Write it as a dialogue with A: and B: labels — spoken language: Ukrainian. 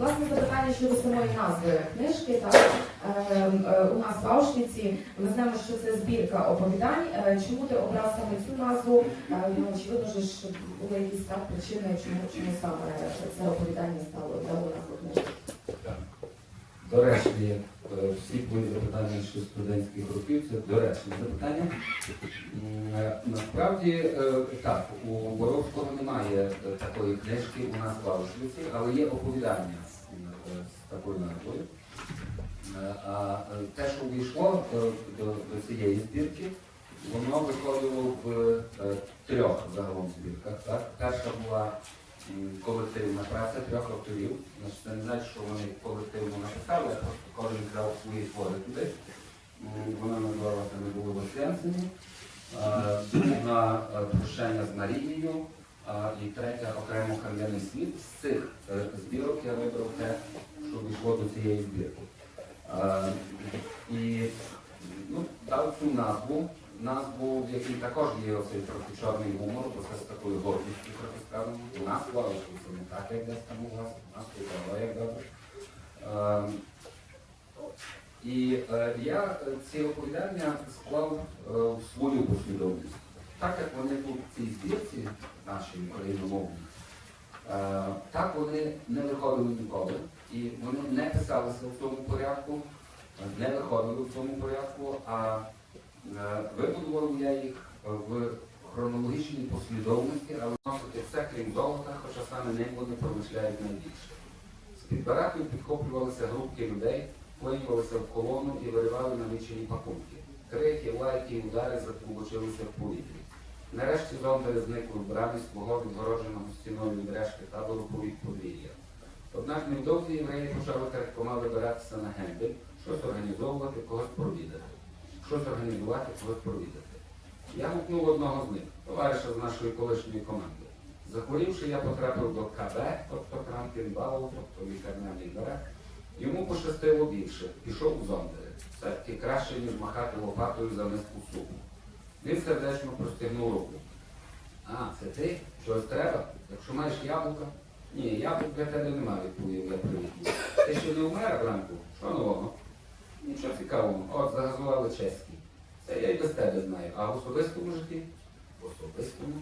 A: Власне запитання щодо самої назви книжки. Так Ем, е, у нас в Аушвіці ми знаємо, що це збірка оповідань. Е, Чому ти обрав саме цю назву? Е, Ну очевидно, що були якісь так причини, чому чому саме це оповідання стало дало назву книжки.
B: До речі, всі твої запитання щодо студентських років, це доречні запитання. Е, Насправді, е, так, у Боровського немає е, такої книжки у нас в Аушвіці, але є оповідання е, з такою назвою. Е, А е, те, що увійшло е, до, цієї збірки, воно виходило в е, трьох загалом збірках. Так? Перша була колективна праця трьох авторів. Це не значить, що вони колективно написали, а просто кожен взяв свої твори туди. Вона називалася Не було Воскресені. Друга е, прощання з Марією. І третя окремо кам'яний світ. З цих е, збірок я вибрав те, що війшло до цієї збірки. І ну, дав цю назву, назву, в якій також є оцей трохи чорний гумор, бо це з такою гордістю трохи сказано. У нас слава, це не так, як десь там у вас, у нас тут як добре. І е, я е, ці оповідання склав е, в свою послідовність. Так як вони тут в цій збірці, нашій україномовній, е, так вони не виходили ніколи. І вони не писалися в цьому порядку, не виходили в цьому порядку, а е, вибудував я їх в хронологічній послідовності, але носити все крім золота, хоча саме ним вони промишляють найбільше. З-під бараків підхоплювалися групки людей, клинювалися в колону і виривали намічені пакунки. Крики, лайки і удари затлубочилися в повітрі. Нарешті зондари зникли в брамі свого відгородженого стіною від решки табору повік подвір'я. Однак невдовзі євреї почали крадькома вибиратися на гембель, щось організовувати, когось провідати. Щось організувати, когось провідати. Я гукнув одного з них, товариша з нашої колишньої команди. Захворівши, я потрапив до КБ, тобто Крампінбау, тобто лікарняний берег. Йому пощастило більше, пішов у зондери. Це таки краще, ніж махати лопатою за миску супу. Він сердечно простягнув руку. А, це ти? Щось треба? Якщо маєш яблука? Ні, яблук для тебе немає, відповів я привітно. Ти ще не вмер ранку? Що нового? Нічого цікавого. От загазували чеські. Це я й без тебе знаю. А в особистому житті? В особистому.